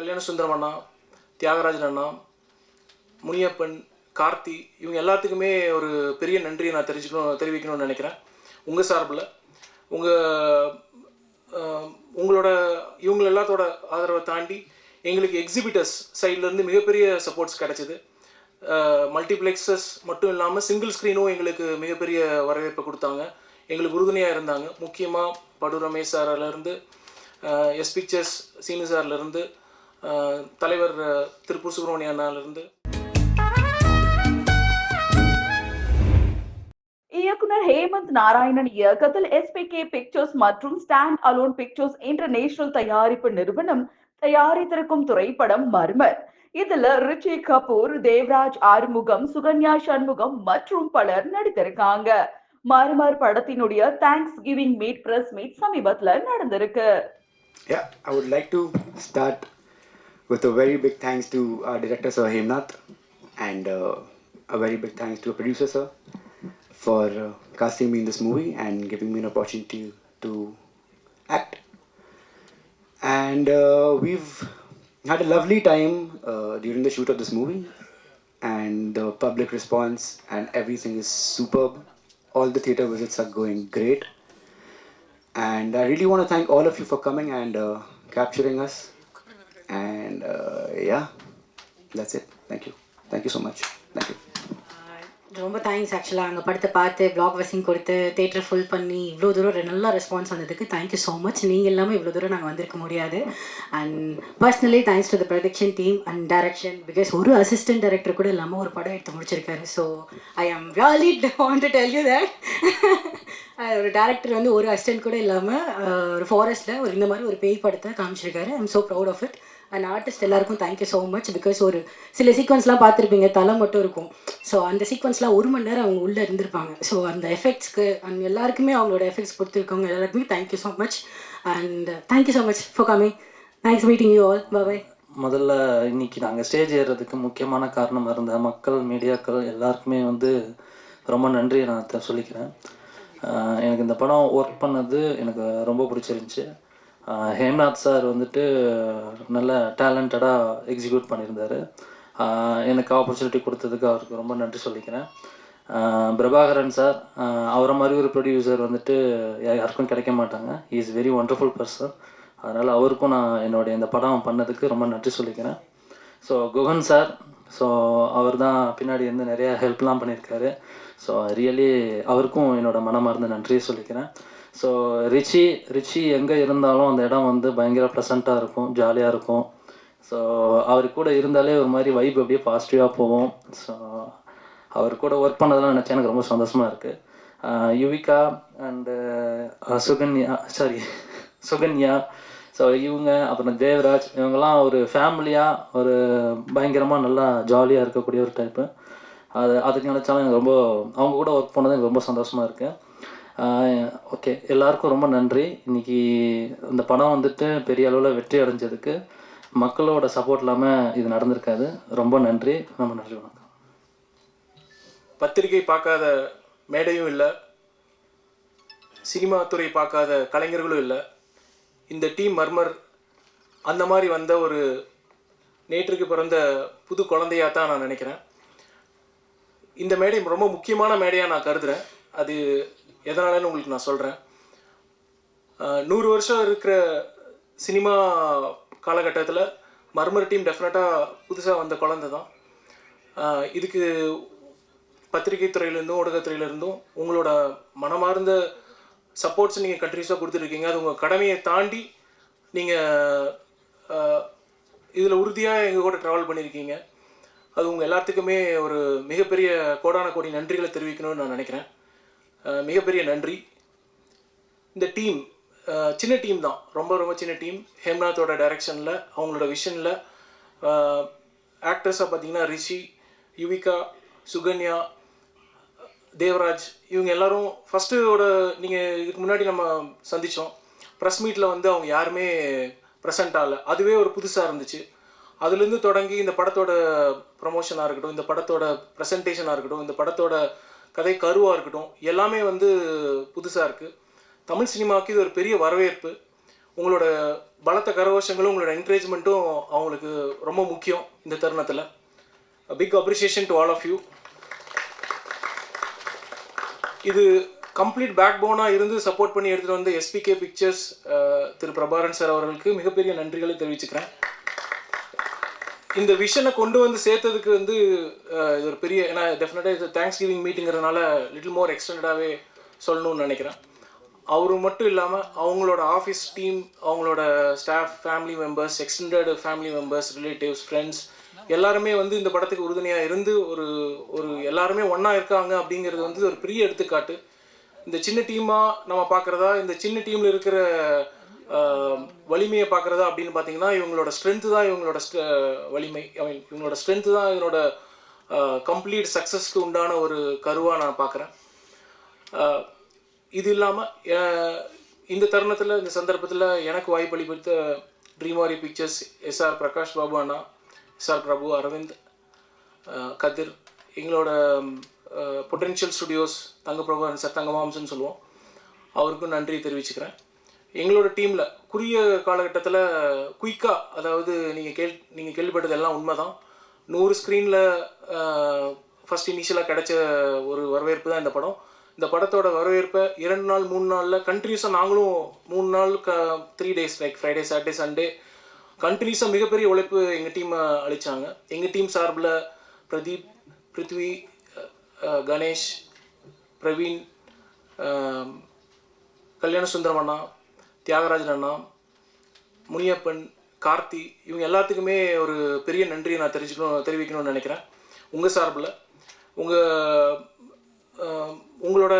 கல்யாண சுந்தரம் அண்ணா தியாகராஜன் அண்ணா முனியப்பன் கார்த்தி இவங்க எல்லாத்துக்குமே ஒரு பெரிய நன்றியை நான் தெரிஞ்சுக்கணும் தெரிவிக்கணும்னு நினைக்கிறேன். உங்கள் சார்பில். உங்கள் உங்களோட இவங்க எல்லாத்தோட ஆதரவை தாண்டி எங்களுக்கு எக்ஸிபிட்டர்ஸ் சைட்லேருந்து மிகப்பெரிய சப்போர்ட்ஸ் கிடச்சிது. மல்டிப்ளெக்ஸஸ் மட்டும் இல்லாமல் சிங்கிள் ஸ்க்ரீனும் எங்களுக்கு மிகப்பெரிய வரவேற்பை கொடுத்தாங்க. எங்களுக்கு உறுதுணையாக இருந்தாங்க. முக்கியமாக படு ரமேஷ் சாரிலேருந்து எஸ் பிக்சர்ஸ் சீனு சார்லேருந்து தலைவர் திருப்பூர் சுப்பிரமணிய அண்ணாலேருந்து இயக்குனர் ஹேமந்த் நாராயணன் இயக்கத்தில் எஸ்பிகே பிக்சர்ஸ் மற்றும் ஸ்டாண்ட் அலோன் பிக்சர்ஸ் இன்டர்நேஷனல் தயாரிப்பு நிறுவனம் தயாரித்திருக்கும் திரைப்படம் மர்மர். இதுல ரிஷி கபூர் தேவ்ராஜ் ஆறுமுகம் சுகன்யா சண்முகம் மற்றும் பலர் நடித்திருக்காங்க. மர்மர் படத்தினுடைய thanks giving meet press meet சமீபத்துல நடந்திருக்கு. Yeah, I would like to start with a very big thanks to our director, Sir Hemnath, and uh, a very big thanks to our producer, Sir, for uh, casting me in this movie and giving me an opportunity to act. And uh, we've had a lovely time uh, during the shoot of this movie, and the public response and everything is superb. All the theater visits are going great. And I really want to thank all of you for coming and uh, capturing us. And uh, yeah, that's it. Thank you. Thank you so much. Thank you. Uh, ரொம்ப thanks ஆக்சுவலாக அங்கே படத்தை பார்த்து black வசிங் கொடுத்து theatre full பண்ணி இவ்வளோ தூரம் நல்லா நல்ல ரெஸ்பான்ஸ் வந்ததுக்கு தேங்க்யூ ஸோ மச் நீங்கள் இல்லாமல் இவ்வளோ தூரம் நாங்கள் வந்திருக்க முடியாது and personally thanks to the production team and direction because ஒரு அசிஸ்டன்ட் டைரக்டர் கூட இல்லாமல் ஒரு படம் எடுத்து முடிச்சிருக்காரு so I am really want to tell you that ஒரு டேரக்டர் வந்து ஒரு அசிஸ்டன்ட் கூட இல்லாமல் ஒரு ஃபாரஸ்ட்டில் ஒரு இந்த மாதிரி ஒரு பேய் படத்தை காமிச்சிருக்காரு. I'm so proud of it and artist எல்லாருக்கும் thank you so much because ஒரு சில சீக்வன்ஸ்லாம் பார்த்துருப்பீங்க தலை மட்டும் இருக்கும். ஸோ அந்த சீக்வன்ஸ்லாம் ஒரு மணி நேரம் அவங்க உள்ளே இருந்திருப்பாங்க. ஸோ அந்த எஃபெக்ட்ஸ்க்கு அண்ட் எல்லாருக்குமே அவங்களோட எஃபெக்ட்ஸ் கொடுத்துருக்கவங்க எல்லாருக்குமே thank you so much and thank you so much for coming thanks meeting you all bye முதல்ல இன்னைக்கு நாங்கள் ஸ்டேஜ் ஏறுறதுக்கு முக்கியமான காரணமாக இருந்த மக்கள் மீடியாக்கள் எல்லாருக்குமே வந்து ரொம்ப நன்றியை நான் சொல்லிக்கிறேன். எனக்கு இந்த படம் ஒர்க் பண்ணது எனக்கு ரொம்ப பிடிச்சிருந்துச்சி. ஹேம்நாத் சார் வந்துட்டு நல்ல டேலண்டடாக எக்ஸிக்யூட் பண்ணியிருந்தார். எனக்கு ஆப்பர்ச்சுனிட்டி கொடுத்ததுக்கு அவருக்கு ரொம்ப நன்றி சொல்லிக்கிறேன். பிரபாகரன் சார் அவரை மாதிரி ஒரு ப்ரொடியூசர் வந்துட்டு யா- யாருக்கும் கிடைக்க மாட்டாங்க. இஸ் வெரி ஒண்டர்ஃபுல் பர்சன் அதனால் அவருக்கும் நான் என்னுடைய இந்த படம் பண்ணதுக்கு ரொம்ப நன்றி சொல்லிக்கிறேன். ஸோ குகன் சார் ஸோ அவர் தான் பின்னாடி வந்து நிறையா ஹெல்ப்லாம் பண்ணியிருக்காரு. ஸோ ரியலி அவருக்கும் என்னோடய மனமார்ந்த நன்றியை சொல்லிக்கிறேன். ஸோ ரிச்சி ரிச்சி எங்கே இருந்தாலும் அந்த இடம் வந்து பயங்கர ப்ளசண்ட்டாக இருக்கும் ஜாலியாக இருக்கும். ஸோ அவர் கூட இருந்தாலே ஒரு மாதிரி வைப் அப்படியே பாசிட்டிவாக போவோம் ஸோ அவர் கூட ஒர்க் பண்ணதெல்லாம் நினச்சா எனக்கு ரொம்ப சந்தோஷமாக இருக்குது Yuvika and Sukanya sorry Sukanya so இவங்க அப்புறம் தேவராஜ் இவங்கெல்லாம் ஒரு ஃபேமிலியாக ஒரு பயங்கரமாக நல்லா ஜாலியாக இருக்கக்கூடிய ஒரு டைப்பு அது அதுக்கு நினச்சாலும் எனக்கு ரொம்ப அவங்க கூட ஒர்க் பண்ணது எனக்கு ரொம்ப சந்தோஷமாக இருக்குது ஓகே எல்லாருக்கும் ரொம்ப நன்றி. இன்றைக்கி இந்த படம் வந்துட்டு பெரிய அளவில் வெற்றி அடைஞ்சதுக்கு மக்களோட சப்போர்ட் இல்லாமல் இது நடந்திருக்காது. ரொம்ப நன்றி. ரொம்ப நன்றி வணக்கம். பத்திரிகை பார்க்காத மேடையும் இல்லை. சினிமா துறை பார்க்காத கலைஞர்களும் இல்லை. இந்த டீம் மர்மர் அந்த மாதிரி வந்த ஒரு நேற்றுக்கு பிறந்த புது குழந்தையாக தான் நான் நினைக்கிறேன். இந்த மேடை ரொம்ப முக்கியமான மேடையாக நான் கருதுகிறேன் அது எதனாலன்னு உங்களுக்கு நான் சொல்கிறேன் நூறு வருஷம் இருக்கிற சினிமா காலகட்டத்தில் மர்மர் டீம் டெஃபினட்டாக புதுசாக வந்த குழந்தை தான் இதுக்கு பத்திரிகை துறையிலேருந்தும் ஊடகத்துறையிலேருந்தும் உங்களோட மனமார்ந்த சப்போர்ட்ஸ் நீங்கள் கண்டினியூஸாக கொடுத்துருக்கீங்க அது உங்கள் கடமையை தாண்டி நீங்கள் இதில் உறுதியாக எங்கள் கூட ட்ராவல் பண்ணியிருக்கீங்க அது உங்கள் எல்லாத்துக்குமே ஒரு மிகப்பெரிய கோடான கோடி நன்றிகளை தெரிவிக்கணும்னு நான் நினைக்கிறேன். மிகப்பெரிய நன்றி. இந்த டீம் சின்ன டீம் தான். ரொம்ப ரொம்ப சின்ன டீம். ஹேம்நாத்தோட டைரக்ஷனில் அவங்களோட விஷனில் ஆக்ட்ரஸாக பார்த்தீங்கன்னா ரிஷி யுவிகா சுகன்யா தேவராஜ் இவங்க எல்லாரும் ஃபஸ்ட்டோட நீங்கள் இதுக்கு முன்னாடி நம்ம சந்தித்தோம் ப்ரெஸ் மீட்டில் வந்து அவங்க யாருமே ப்ரெசென்ட் ஆகலை. அதுவே ஒரு புதுசாக இருந்துச்சு. அதுலேருந்து தொடங்கி இந்த படத்தோட ப்ரமோஷனாக இருக்கட்டும் இந்த படத்தோட ப்ரெசன்டேஷனாக இருக்கட்டும் இந்த படத்தோட கதை கருவாக இருக்கட்டும் எல்லாமே வந்து புதுசாக இருக்குது தமிழ் சினிமாவுக்கு இது ஒரு பெரிய வரவேற்பு. உங்களோட பலத்த கரகோஷங்களும் உங்களோட என்கரேஜ்மெண்ட்டும் அவங்களுக்கு ரொம்ப முக்கியம் இந்த தருணத்தில். Big appreciation to all of you இது கம்ப்ளீட் பேக் போனாக இருந்து சப்போர்ட் பண்ணி எடுத்துகிட்டு வந்த எஸ்பிகே பிக்சர்ஸ் திரு பிரபாரன் சார் அவர்களுக்கு மிகப்பெரிய நன்றிகளை தெரிவிச்சுக்கிறேன். இந்த விஷனை கொண்டு வந்து சேர்த்ததுக்கு வந்து இது ஒரு பெரிய ஏன்னா டெஃபினட்டாக இது தேங்க்ஸ் கிவிங் மீட்டிங்கிறதுனால லிட்டில் மோர் எக்ஸ்டெண்டடாகவே சொல்லணும்னு நினைக்கிறேன். அவரு மட்டும் இல்லாமல் அவங்களோட ஆஃபீஸ் டீம் அவங்களோட staff family members extended family members relatives friends எல்லாருமே வந்து இந்த படத்துக்கு உறுதுணையாக இருந்து ஒரு ஒரு எல்லாருமே ஒன்றா இருக்காங்க அப்படிங்கிறது வந்து ஒரு பெரிய எடுத்துக்காட்டு. இந்த சின்ன டீமாக நம்ம பார்க்குறதா இந்த சின்ன டீமில் இருக்கிற வலிமையை பார்க்குறதா அப்படின்னு பார்த்தீங்கன்னா இவங்களோட ஸ்ட்ரென்த்து தான் இவங்களோட ஸ்ட்ர- வலிமை. ஐ மீன் இவங்களோட ஸ்ட்ரென்த்து தான் இதனோட கம்ப்ளீட் சக்ஸஸ்க்கு உண்டான ஒரு கருவாக நான் பார்க்குறேன். இது இல்லாமல் இந்த தருணத்தில் இந்த சந்தர்ப்பத்தில் எனக்கு வாய்ப்பளித்த Dream Warrior pictures SR Prakash Babu அண்ணா எஸ்ஆர் பிரபு அரவிந்த் கதிர் எங்களோட பொட்டென்ஷியல் ஸ்டுடியோஸ் தங்கப்பிரபு சார் தங்கமாம்சன்னு சொல்லுவோம். அவருக்கும் நன்றி தெரிவிச்சுக்கிறேன். எங்களோட டீமில் குறுகிய காலகட்டத்தில் குயிக்காக அதாவது நீங்கள் கேள் நீங்கள் கேள்விப்பட்டது எல்லாம் உண்மைதான். நூறு ஸ்க்ரீனில் ஃபஸ்ட் இனிஷியலாக கிடைச்ச ஒரு வரவேற்பு தான் இந்த படம். இந்த படத்தோட வரவேற்பை இரண்டு நாள் மூணு நாளில் கண்டினியூஸாக நாங்களும் மூணு நாள் க three days like Friday Saturday Sunday கண்டினியூஸாக மிகப்பெரிய உழைப்பு எங்கள் டீமை அழிச்சாங்க எங்கள் டீம் சார்பில் பிரதீப் பிருத்வி கணேஷ் பிரவீன் கல்யாண சுந்தரம் அண்ணா தியாகராஜன் அண்ணா முனியப்பன் கார்த்தி இவங்க எல்லாத்துக்குமே ஒரு பெரிய நன்றியை நான் தெரிஞ்சுக்கணும் தெரிவிக்கணும்னு நினைக்கிறேன். உங்கள் சார்பில் உங்கள் உங்களோட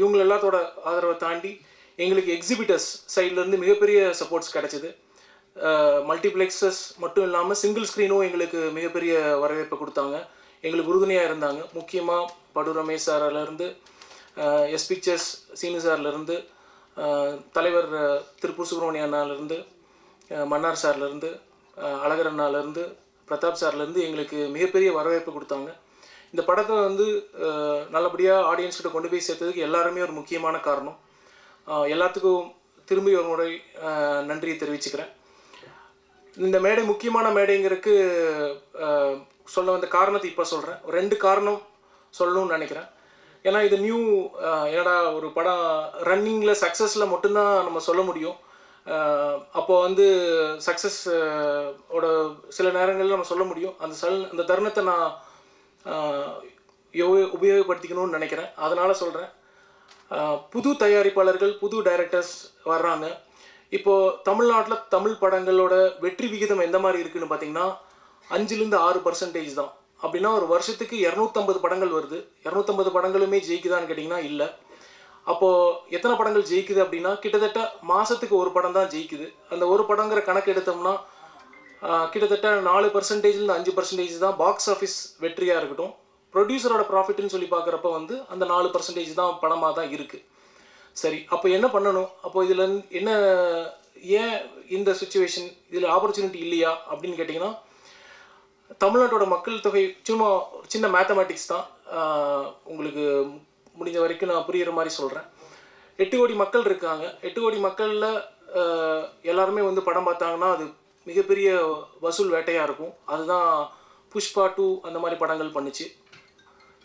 இவங்க எல்லாத்தோட ஆதரவை தாண்டி எங்களுக்கு எக்ஸிபிட்டர்ஸ் சைட்லேருந்து மிகப்பெரிய சப்போர்ட்ஸ் கிடச்சிது. மல்டிப்ளெக்ஸஸ் மட்டும் இல்லாமல் சிங்கிள் ஸ்க்ரீனும் எங்களுக்கு மிகப்பெரிய வரவேற்பை கொடுத்தாங்க. எங்களுக்கு உறுதுணையாக இருந்தாங்க. முக்கியமாக படு ரமேஷ் சார்லேருந்து எஸ் பிக்சர்ஸ் சீனு சார்லேருந்து தலைவர் திருப்பூர் சுப்பிரமணிய அண்ணாலேருந்து மன்னார் சார்லேருந்து அழகர் அண்ணாலேருந்து பிரதாப் சார்லேருந்து எங்களுக்கு மிகப்பெரிய வரவேற்பு கொடுத்தாங்க. இந்த படத்தை வந்து நல்லபடியாக ஆடியன்ஸ்கிட்ட கொண்டு போய் சேர்த்ததுக்கு எல்லாருமே ஒரு முக்கியமான காரணம். எல்லாத்துக்கும் திரும்பி ஒரு முறை நன்றியை தெரிவிச்சுக்கிறேன். இந்த மேடை முக்கியமான மேடைங்கிறதுக்கு சொல்ல வந்த காரணத்தை இப்போ சொல்கிறேன் ரெண்டு காரணம் சொல்லணும்னு நினைக்கிறேன். ஏன்னா இது நியூ என்னடா ஒரு படம் ரன்னிங்கில் சக்ஸஸில் மட்டும்தான் நம்ம சொல்ல முடியும். அப்போ வந்து சக்ஸஸ் ஓட சில நேரங்களில் நம்ம சொல்ல முடியும். அந்த சல் அந்த தருணத்தை நான் யோ- உபயோகப்படுத்திக்கணும்னு நினைக்கிறேன். அதனால் சொல்கிறேன் புது தயாரிப்பாளர்கள் புது டைரக்டர்ஸ் வர்றாங்க. இப்போது தமிழ்நாட்டில் தமிழ் படங்களோட வெற்றி விகிதம் எந்த மாதிரி இருக்குன்னு பார்த்தீங்கன்னா அஞ்சுலேருந்து ஆறு பர்சன்டேஜ் தான். அப்படின்னா ஒரு வருஷத்துக்கு இரநூத்தம்பது படங்கள் வருது. இரநூத்தம்பது படங்களுமே ஜெயிக்குதான்னு கேட்டிங்கன்னா இல்லை. அப்போது எத்தனை படங்கள் ஜெயிக்குது அப்படின்னா கிட்டத்தட்ட மாதத்துக்கு ஒரு படம் தான் ஜெயிக்குது. அந்த ஒரு படங்கிற கணக்கு எடுத்தோம்னா கிட்டத்தட்ட நாலு பர்சன்டேஜ்லேருந்து அஞ்சு பர்சன்டேஜ் தான் பாக்ஸ் ஆஃபீஸ் வெற்றியாக இருக்கட்டும். ப்ரொடியூசரோட ப்ராஃபிட்னு சொல்லி பார்க்குறப்ப வந்து அந்த நாலு பர்சன்டேஜ் தான் படமாக தான் இருக்குது சரி அப்போ என்ன பண்ணணும்? அப்போ இதில் என்ன ஏன் இந்த சுச்சுவேஷன் இதில் ஆப்பர்ச்சுனிட்டி இல்லையா அப்படின்னு கேட்டிங்கன்னா தமிழ்நாட்டோட மக்கள் தொகை சும்மா சின்ன மேத்தமேட்டிக்ஸ் தான். உங்களுக்கு முடிஞ்ச வரைக்கும் நான் புரிகிற மாதிரி சொல்கிறேன் எட்டு கோடி மக்கள் இருக்காங்க. எட்டு கோடி மக்களில் எல்லாருமே வந்து படம் பார்த்தாங்கன்னா அது மிகப்பெரிய வசூல் வேட்டையாக இருக்கும். அதுதான் புஷ்பா டூ அந்த மாதிரி படங்கள் பண்ணுச்சு.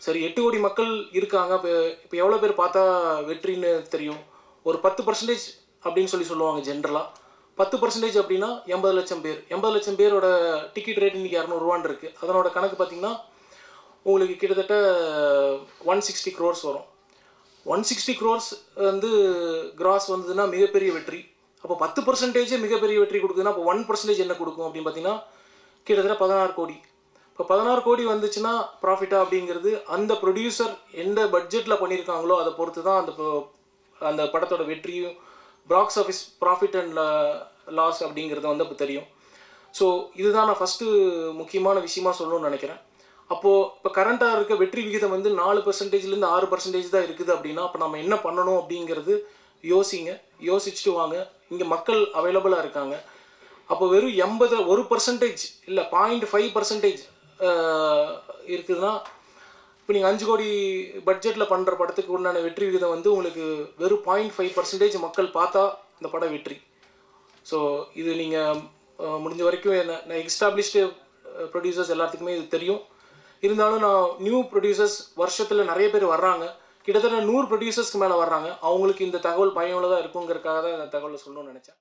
சரி எட்டு கோடி மக்கள் இருக்காங்க. இப்போ இப்போ எவ்வளோ பேர் பார்த்தா வெற்றின்னு தெரியும். ஒரு பத்து பர்சன்டேஜ் அப்படின்னு சொல்லி சொல்லுவாங்க ஜென்ரலாக பத்து பர்சன்டேஜ் அப்படின்னா எண்பது லட்சம் பேர். எண்பது லட்சம் பேரோட டிக்கெட் ரேட் இன்றைக்கி இரநூறுவான் இருக்குது அதனோட கணக்கு பார்த்தீங்கன்னா உங்களுக்கு கிட்டத்தட்ட ஒன் சிக்ஸ்டி க்ரோர்ஸ் வரும். ஒன் சிக்ஸ்டி க்ரோர்ஸ் வந்து கிராஸ் வந்ததுன்னா மிகப்பெரிய வெற்றி. அப்போ பத்து பர்சன்டேஜே மிகப்பெரிய வெற்றி கொடுக்குதுன்னா அப்போ ஒன் பர்சன்டேஜ் என்ன கொடுக்கும் அப்படின்னு பார்த்தீங்கன்னா கிட்டத்தட்ட பதினாறு கோடி. இப்போ பதினாறு கோடி வந்துச்சுன்னா ப்ராஃபிட்டா அப்படிங்கிறது அந்த ப்ரொடியூசர் எந்த பட்ஜெட்டில் பண்ணியிருக்காங்களோ அதை பொறுத்து தான் அந்த அந்த படத்தோட வெற்றியும் box office profit and loss அப்படிங்கிறது வந்து அப்போ தெரியும். ஸோ இதுதான் நான் ஃபஸ்ட்டு முக்கியமான விஷயமா சொல்லணும்னு நினைக்கிறேன். அப்போது இப்போ கரண்ட்டாக இருக்க வெற்றி விகிதம் வந்து நாலு பர்சன்டேஜ்லேருந்து ஆறு பர்சன்டேஜ் தான் இருக்குது அப்படின்னா அப்போ நம்ம என்ன பண்ணணும் அப்படிங்கிறது யோசிங்க. யோசிச்சுட்டு வாங்க. இங்கே மக்கள் அவைலபிளாக இருக்காங்க. அப்போ வெறும் எண்பது ஒரு பர்சன்டேஜ் இல்லை பாயிண்ட் ஃபைவ் பர்சன்டேஜ் இருக்குதுன்னா இப்போ நீங்கள் அஞ்சு கோடி பட்ஜெட்டில் பண்ணுற படத்துக்கு உண்டான வெற்றி விகிதம் வந்து உங்களுக்கு வெறும் பாயிண்ட் ஃபைவ் பர்சன்டேஜ் மக்கள் பார்த்தா இந்த படம் வெற்றி. ஸோ இது நீங்கள் முடிஞ்ச வரைக்கும் என்ன நான் எக்ஸ்டாப்ளிஷ்டு ப்ரொடியூசர்ஸ் எல்லாத்துக்குமே இது தெரியும். இருந்தாலும் நான் நியூ ப்ரொடியூசர்ஸ் வருஷத்தில் நிறைய பேர் வர்றாங்க. கிட்டத்தட்ட நூறு ப்ரொடியூசர்ஸ்க்கு மேலே வர்றாங்க. அவங்களுக்கு இந்த தகவல் பயனுள்ளதாக இருக்குங்கிறதுக்காக தான் இந்த தகவலை சொல்லணும்னு நினச்சேன்.